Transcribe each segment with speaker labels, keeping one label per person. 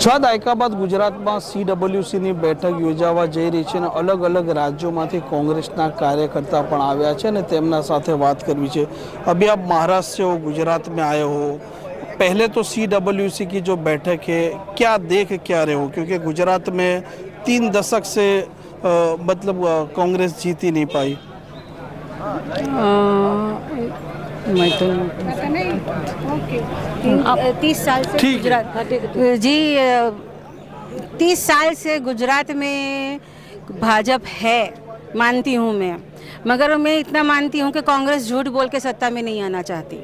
Speaker 1: છ દાયકા બાદ ગુજરાતમાં સીડબ્લ્યુસીની બેઠક યોજાવા જઈ રહી છે અને અલગ અલગ રાજ્યોમાંથી કોંગ્રેસના કાર્યકર્તા પણ આવ્યા છે અને તેમના સાથે વાત કરવી છે અભી આપ महाराष्ट्र से हो गुजरात में आए हो पहले तो सी डब्ल्यू सी की जो बैठक है क्या देख क्या रहे हो क्योंकि गुजरात में तीन दशक से अ, मतलब अ, कांग्रेस जीत ही नहीं पाई
Speaker 2: मैं तो
Speaker 3: तीन- तीस साल से गुजरात जी तीस साल से गुजरात में भाजपा है मानती हूँ मैं। मगर मैं इतना मानती हूँ कि कांग्रेस झूठ बोल के सत्ता में नहीं आना चाहती।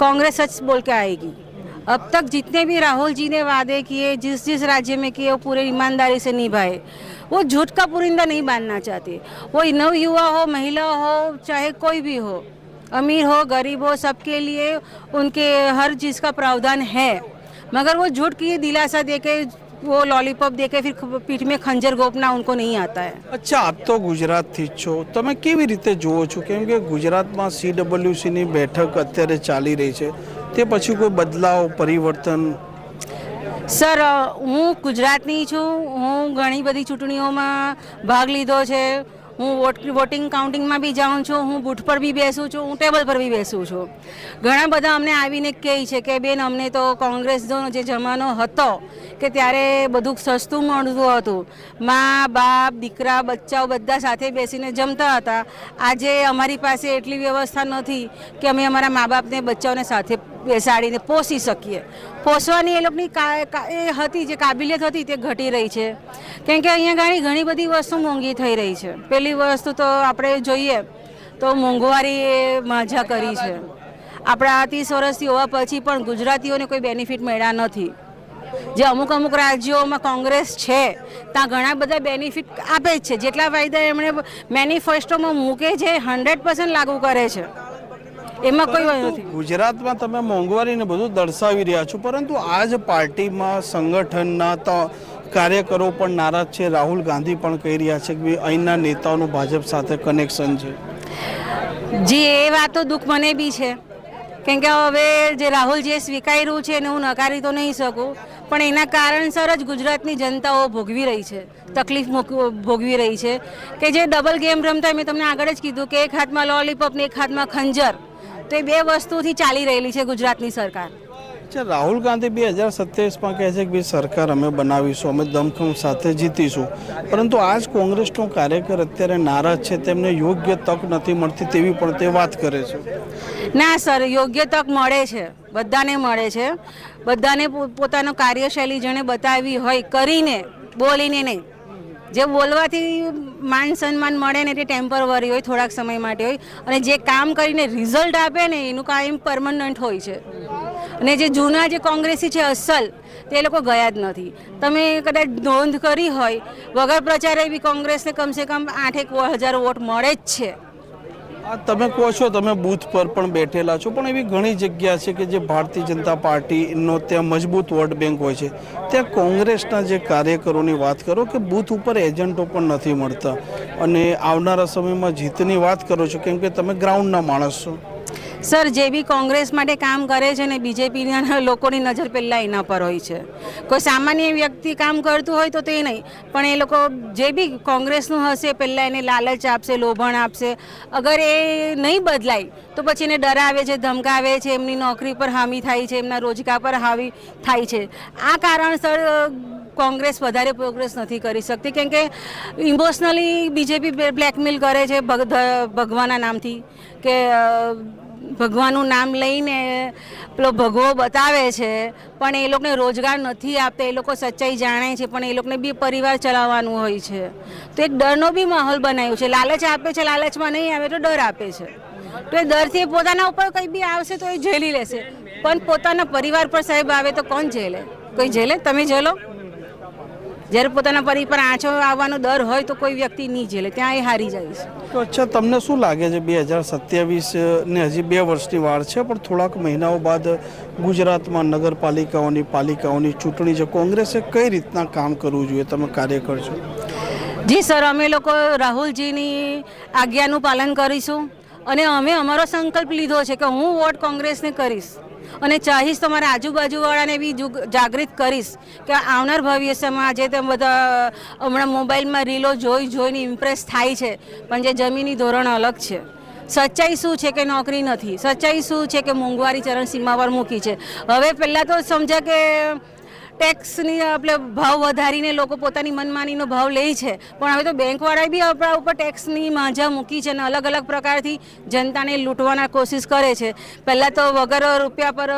Speaker 3: कांग्रेस सच बोल के आएगी। अब तक जितने भी राहुल जी ने वादे किए जिस जिस राज्य में किए वो पूरे ईमानदारी से निभाए। वो झूठ का पुरिंदा नहीं बांधना चाहते। वो नव युवा हो महिला हो चाहे कोई भी हो अमीर हो गरीब हो सबके लिए उनके हर चीज़ का प्रावधान है मगर वो झूठ की दिलासा दे के वो लॉलीपॉप दे के फिर पीठ में खंजर गोपना उनको नहीं आता है
Speaker 1: અચ્છા આપ તો ગુજરાતથી જ છો તમે કેવી રીતે જુઓ છો કેમ કે ગુજરાતમાં સી ડબલ્યુસીની બેઠક અત્યારે ચાલી રહી છે તે પછી કોઈ બદલાવ પરિવર્તન
Speaker 3: સર અ, હું ગુજરાતની છું હું ઘણી બધી ચૂંટણીઓમાં ભાગ લીધો છે હું વોટ વોટિંગ કાઉન્ટિંગમાં બી જાઉં છું, હું બૂથ પર બી બેસું છું, હું ટેબલ પર બી બેસું છું. ઘણા બધા અમને આવીને કહે છે કે, બેન, અમને તો કોંગ્રેસનો જે જમાનો હતો કે ત્યારે બધું સસ્તું મળતું હતું. મા, બાપ, દીકરા, બચ્ચાઓ બધા સાથે બેસીને જમતા હતા. આજે અમારી પાસે એટલી વ્યવસ્થા નથી કે અમે અમારા મા બાપને બચ્ચાઓને સાથે બેસાડીને પોષી શકીએ. પોષવાની એ લોકોની એ હતી, જે કાબિલિયત હતી, તે ઘટી રહી છે. કેમ કે અહીંયા ઘણી ઘણી બધી વસ્તુ મોંઘી થઈ રહી છે. પહેલી વસ્તુ તો આપણે જોઈએ, તો મોંઘવારી એ માજા કરી છે. આપણા ત્રીસ વર્ષથી હોવા પછી પણ ગુજરાતીઓને કોઈ બેનિફિટ મળ્યા નથી. જે અમુક અમુક રાજ્યોમાં કોંગ્રેસ છે, ત્યાં ઘણા બધા બેનિફિટ આપે જ છે. જેટલા ફાયદા એમણે મેનિફેસ્ટોમાં મૂકે છે હંડ્રેડ પર્સન્ટ લાગુ કરે છે. એમાં કોઈ વાંધો નથી.
Speaker 1: ગુજરાતમાં તમે મોંઘવારીને બધું દર્શાવી રહ્યા છો પરંતુ આ જ પાર્ટીમાં સંગઠનના તો કાર્યકરો પણ નારાજ છે. રાહુલ ગાંધી પણ કહી રહ્યા છે કે અહીંના નેતાઓનું ભાજપ સાથે કનેક્શન છે.
Speaker 3: જી એ વાત તો દુઃખ મને બી છે. કેમ કે હવે જે રાહુલ જે સ્વીકાર્યું છે એને હું નકારી તો નહીં શકું પણ એના કારણસર જ ગુજરાતની જનતાઓ ભોગવી રહી છે તકલીફ ભોગવી રહી છે. કે જે ડબલ ગેમ રમતા મેં તમને આગળ જ કીધું કે એક હાથમાં લોલીપોપ ને એક હાથમાં ખંજર. તો એ બે વસ્તુથી ચાલી રહેલી છે ગુજરાતની સરકાર.
Speaker 1: અચ્છા રાહુલ ગાંધી બે હજાર સત્યાવીસમાં કહે છે કે ભાઈ સરકાર અમે બનાવીશું અમે દમખમ સાથે જીતીશું. પરંતુ આ જ કોંગ્રેસનો કાર્યકર અત્યારે નારાજ છે તેમને યોગ્ય તક નથી મળતી તેવી પણ તે વાત કરે છે.
Speaker 3: ના સર યોગ્ય તક મળે છે બધાને મળે છે. બધાને પોતાનો કાર્યશૈલી જેણે બતાવી હોય કરીને બોલીને નહીં. જે બોલવાથી માન સન્માન મળે ને તે ટેમ્પરરી હોય, થોડાક સમય માટે હોય. અને જે કામ કરીને રિઝલ્ટ આપે ને, એનું કાંઈ પરમનન્ટ હોય છે. અને જે જૂના જે કોંગ્રેસી છે અસલ, તે લોકો ગયા જ નથી. તમે કદાચ નોંધ કરી હોય, વગર પ્રચારે બી કોંગ્રેસને કમસે કમ આઠેક હજાર વોટ મળે જ છે.
Speaker 1: આ તમે કહો છો, તમે બૂથ પર પણ બેઠેલા છો, પણ એવી ઘણી જગ્યા છે કે જે ભારતીય જનતા પાર્ટીનો ત્યાં મજબૂત વોટ બેંક હોય છે. ત્યાં કોંગ્રેસના જે કાર્યકરોની વાત કરો કે બૂથ ઉપર એજન્ટો પણ નથી મળતા. અને આવનારા સમયમાં જીતની વાત કરો છો, કેમ કે તમે ગ્રાઉન્ડના માણસ છો.
Speaker 3: સર, જે બી કોંગ્રેસ માટે કામ કરે છે ને બીજેપીના લોકોની નજર પહેલાં એના પર હોય છે. કોઈ સામાન્ય વ્યક્તિ કામ કરતું હોય તો તે નહીં, પણ એ લોકો જે બી કોંગ્રેસનું હશે પહેલાં એને લાલચ આપશે, લોભણ આપશે. અગર એ નહીં બદલાય, તો પછી એને ડરાવે છે, ધમકાવે છે, એમની નોકરી પર હામી થાય છે, એમના રોજગાર પર હાવી થાય છે. આ કારણસર કોંગ્રેસ વધારે પ્રોગ્રેસ નથી કરી શકતી. કેમ કે ઇમોશનલી બીજેપી બ્લેકમેલ કરે છે ભગ- ભગવાનના નામથી. કે ભગવાનનું નામ લઈને પેલો ભગવો બતાવે છે, પણ એ લોકોને રોજગાર નથી આપતા, એ લોકો સચ્ચાઈ જાણે છે, પણ એ લોકોને બી પરિવાર ચલાવવાનું હોય છે. તો એક ડરનો બી માહોલ બનાવ્યો છે, લાલચ આપે છે, લાલચમાં નહીં આવે તો ડર આપે છે. તો એ ડરથી પોતાના ઉપર કંઈ બી આવશે તો એ ઝેલી લેશે. પણ પોતાના પરિવાર પર સાહેબ આવે તો કોણ ઝેલે? કોઈ ઝેલે? તમે ઝેલો? જ્યારે પોતાના પરિવાર આંચો આવવાનો ડર હોય તો કોઈ વ્યક્તિ નહીં ઝેલે ત્યાં એ હારી જાય છે.
Speaker 1: તો અચ્છા તમને શું લાગે છે બે હજાર સત્યાવીસ ને હજી બે વર્ષની વાર છે પણ થોડાક મહિનાઓ બાદ ગુજરાતમાં નગરપાલિકાઓની પાલિકાઓની ચૂંટણી છે કોંગ્રેસે કઈ રીતના કામ કરવું જોઈએ? તમે કાર્યકર છો.
Speaker 3: જી સર અમે લોકો રાહુલજીની આજ્ઞાનું પાલન કરીશું અને અમે અમારો સંકલ્પ લીધો છે કે હું વોટ કોંગ્રેસને કરીશ. અને ચાહીશ તો મારા આજુબાજુવાળાને બી જુગ- જાગૃત કરીશ કે આવનાર ભવિષ્યમાં જે તેમ બધા, હમણાં મોબાઈલમાં રીલો જોઈ જોઈને ઇમ્પ્રેસ થાય છે, પણ જે જમીની ધોરણ અલગ છે. સચ્ચાઈ શું છે કે નોકરી નથી? સચ્ચાઈ શું છે કે મોંઘવારી ચરણ સીમા પર મૂકી છે? હવે પહેલાં તો સમજ્યા કે ટેક્સની આપણે ભાવ વધારીને લોકો પોતાની મનમાનીનો ભાવ લે છે. પણ હવે તો બેંકવાળાએ બી આપણા ઉપર ટેક્સની માંઝા મૂકી છે અને અલગ અલગ પ્રકારથી જનતાને લૂંટવાના કોશિશ કરે છે. પહેલાં તો વગર રૂપિયા પર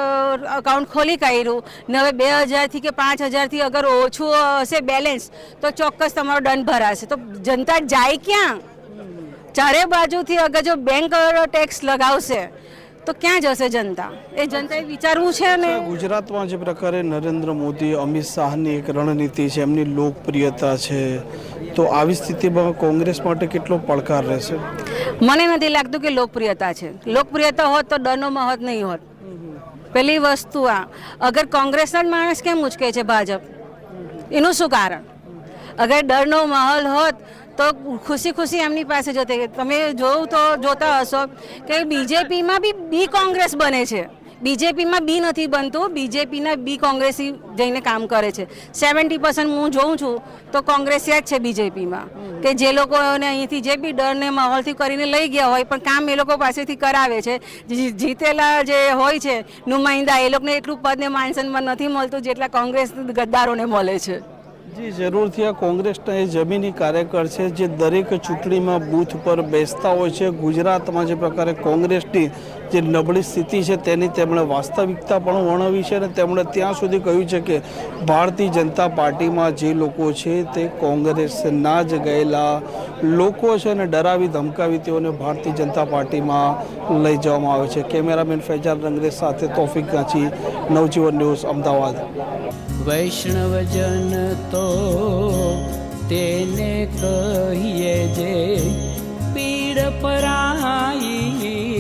Speaker 3: અકાઉન્ટ ખોલી કાઢ્યું. ને હવે બે હજારથી કે પાંચ હજારથી અગર ઓછું હશે બેલેન્સ તો ચોક્કસ તમારો દંડ ભરાશે. તો જનતા જાય ક્યાં? ચારે બાજુથી અગર જો બેંક ટેક્સ લગાવશે તો ક્યાં જશે જનતા? એ જનતાએ વિચારવું છે ને?
Speaker 1: ગુજરાતમાં જે પ્રકારે નરેન્દ્ર મોદી અમિત શાહની એક રણનીતિ છે એમની લોકપ્રિયતા છે તો આવી સ્થિતિમાં કોંગ્રેસ માટે કેટલો પડકાર રહેશે?
Speaker 3: મને નથી લાગતું કે લોકપ્રિયતા છે. લોકપ્રિયતા હોત તો ડરનો મહત નહીં હોત. પહેલી વસ્તુ આ અગર કોંગ્રેસના જ માણસ કેમ ઉચકે છે ભાજપ? એનું શું કારણ? અગર ડરનો માહોલ હોત તો ખુશી ખુશી એમની પાસે જોતી તમે જોવું તો જોતા હશો કે બીજેપીમાં બી બી કોંગ્રેસ બને છે. બીજેપીમાં બી નથી બનતું, બીજેપીના બી કોંગ્રેસી જઈને કામ કરે છે. સેવન્ટી પર્સન્ટ હું જોઉં છું તો કોંગ્રેસિયા જ છે બીજેપીમાં. કે જે લોકોને અહીંથી જે બી ડરને માહોલથી કરીને લઈ ગયા હોય, પણ કામ એ લોકો પાસેથી કરાવે છે. જીતેલા જે હોય છે નુમાઇંદા એ લોકોને એટલું પદને માનસન્માન માન સન્માન નથી મળતું જેટલા કોંગ્રેસ ગદ્દારોને મળે છે.
Speaker 1: જી, જરૂરથી આ કોંગ્રેસના એ જમીની કાર્યકર છે જે દરેક ચૂંટણીમાં બૂથ પર બેસતા હોય છે. ગુજરાતમાં જે પ્રકારે કોંગ્રેસની જે નબળી સ્થિતિ છે તેની તેમણે વાસ્તવિકતા પણ વર્ણવી છે અને તેમણે ત્યાં સુધી કહ્યું છે કે ભારતીય જનતા પાર્ટીમાં જે લોકો છે તે કોંગ્રેસના જ ગયેલા લોકો છે અને ડરાવી ધમકાવી તેઓને ભારતીય જનતા પાર્ટીમાં લઈ જવામાં આવે છે. કેમેરામેન ફૈજાન રંગરેજ સાથે તોફિક ગાંચી, નવજીવન ન્યૂઝ, અમદાવાદ.
Speaker 2: વૈષ્ણવજન તો તેને કહીએ જે પીડ પરાય